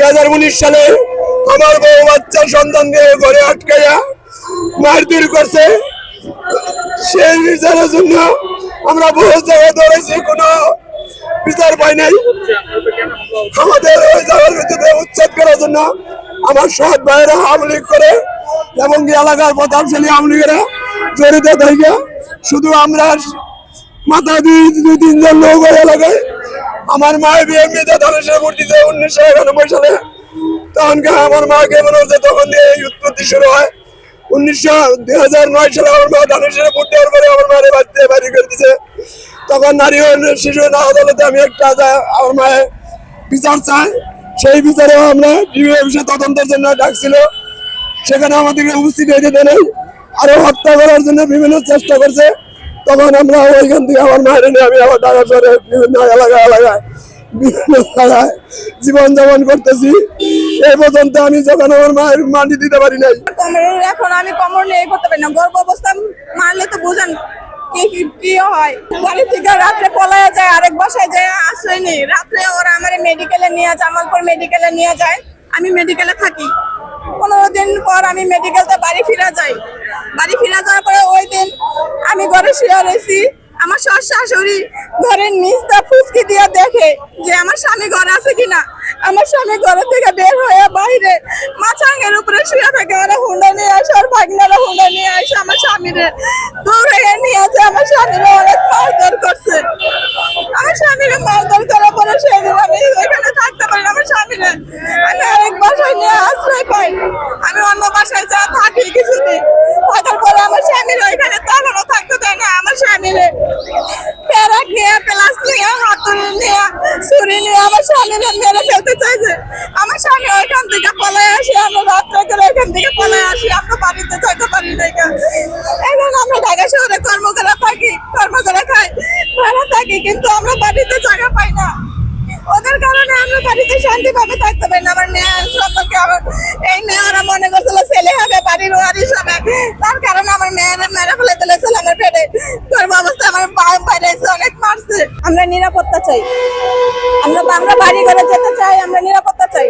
দুই হাজার উনিশ সালে আমার বউ বাচ্চা সন্তানকে ঘরে আটকাইয়া মারধর করছে। সেই বিচারের জন্য আমরা বহু জায়গায় দৌড়েছি কোনো বিচার পাই নাই। আমাদের ওই জায়গার ভিতরে উচ্ছেদ করার জন্য আমার সৎ ভাইয়েরা আমলিক করে এবং এলাকার প্রতাপশালী আমলিকেরা জড়িত থাকে। শুধু আমরা মাথা দুই দুই তিনজন লোক এলাকায় আমার মায়ের বিএমপিতে ধানেশ্বর মূর্তিতে উনিশশো একানব্বই সালে। তখনকে আমার মাকে মনে হচ্ছে তখন দিয়ে এই উৎপত্তি শুরু হয়? উনিশশো হাজার নয় সালে আমার মা আমার করে তখন নারী শিশু আমার মায়ের বিচার সেই আমরা অফিসে তদন্তের জন্য ডাকছিল। সেখানে আমাদেরকে উপস্থিত হইতে দেয় নাই আরও হত্যা করার জন্য বিভিন্ন চেষ্টা করছে। তখন আমরা ওইখান থেকে আমার মায়ের নিয়ে আমি আবার ঢাকা শহরে বিভিন্ন এলাকায় এলাকায়, বিভিন্ন জায়গায় জীবন যাপন করতেছি। এই পর্যন্ত আমি যখন আমার মায়ের মাটি দিতে পারি নাই। এখন আমি কোমর নিয়ে করতে পারি না। গর্ভ অবস্থা মারলে তো বুঝেন কি হয়। থেকে পলায় যায় আমার মেডিকেলে নিয়ে যায় মেডিকেলে নিয়ে যায়। আমি মেডিকেলে থাকি। দিন পর আমি মেডিকেলতে বাড়ি ফিরে যাই। বাড়ি ফিরে যাওয়ার পরে ওই দিন আমি ঘরে শুয়ে রয়েছি। আমার শ্বশুর শাশুড়ি ঘরের নিচটা ফুচকি দিয়ে দেখে যে আমার স্বামী ঘরে আছে কিনা। আমার স্বামী ঘরের থেকে বের হয়ে বাইরে মাছাঙ্গের উপরে শুয়ে থাকে। ওরা হুন্ডা নিয়ে আসে, ওর ভাগনারা হুন্ডা নিয়ে আসে আমার স্বামীরে। দৌড়ে নিয়ে আসে আমার স্বামীরে অনেক মারধর করছে আমার স্বামীরে মারধর করার পরে সেদিন আমি ওইখানে থাকতে পারি না আমার স্বামীরে আমি আরেক বাসায় নিয়ে আশ্রয় পাই আমি অন্য বাসায় যা থাকি কিছুদিন থাকার পরে আমার স্বামীর ওইখানে তখনও থাকতে দেয় না, আমার স্বামীরে প্যারাক নিয়ে প্লাস নিয়ে হাতুড়ি নিয়ে, ছুরি নিয়ে আমার স্বামীরে মেরে ফেলতে চাইছে আমার স্বামী ওইখান থেকে পলায় আসি, আমরা রাত্রে করে ওইখান থেকে পলায় আসি, আমরা বাড়িতে থাকতে পারি না এখানে। আমরা ঢাকা শহরে কর্ম করে থাকি কর্ম করে খাই, ভাড়া থাকি, কিন্তু আমরা বাড়িতে জায়গা পাই না। ওদের কারণে আমরা বাড়িতে শান্তিভাবে থাকতে পারি না। আমার মেয়ের সম্পর্কে আমার এই মেয়েরা আমরা নিরাপত্তা চাই। আমরা আমরা বাড়ি ঘরে যেতে চাই আমরা নিরাপত্তা চাই।